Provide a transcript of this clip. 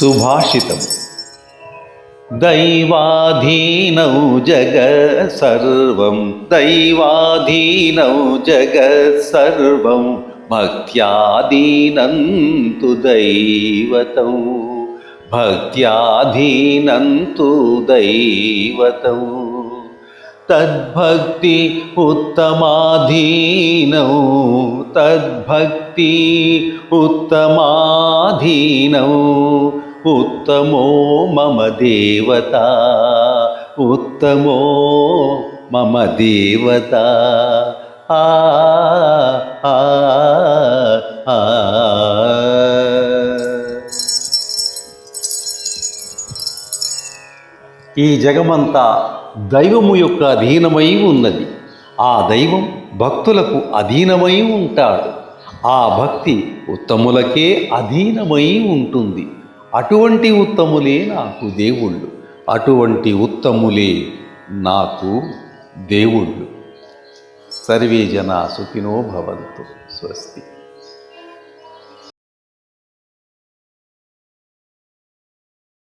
सुभाषितम्। दैवाधीनौ जगत् सर्वं, दैवाधीनौ जगत् सर्वं भक्त्याधीनं तु दैवतौ भक्त्याधीनं तु दैवतौ। तद्भक्ति उत्तमाधीनौ तद्भक्ति उत्तमाधीनौ। మమ దేవత ఉత్తమో మమ దేవత ఆ ఆ, ఆ, ఆ. ఈ జగమంతా దైవము యొక్క అధీనమై ఉన్నది. ఆ దైవం భక్తులకు అధీనమై ఉంటాడు. ఆ భక్తి ఉత్తములకే అధీనమై ఉంటుంది. అటువంటి ఉత్తములే నాకు దేవుళ్ళు. అటువంటి ఉత్తములే నాకు దేవుళ్ళు. సర్వే జనా సుఖినో భవంతు. స్వస్తి.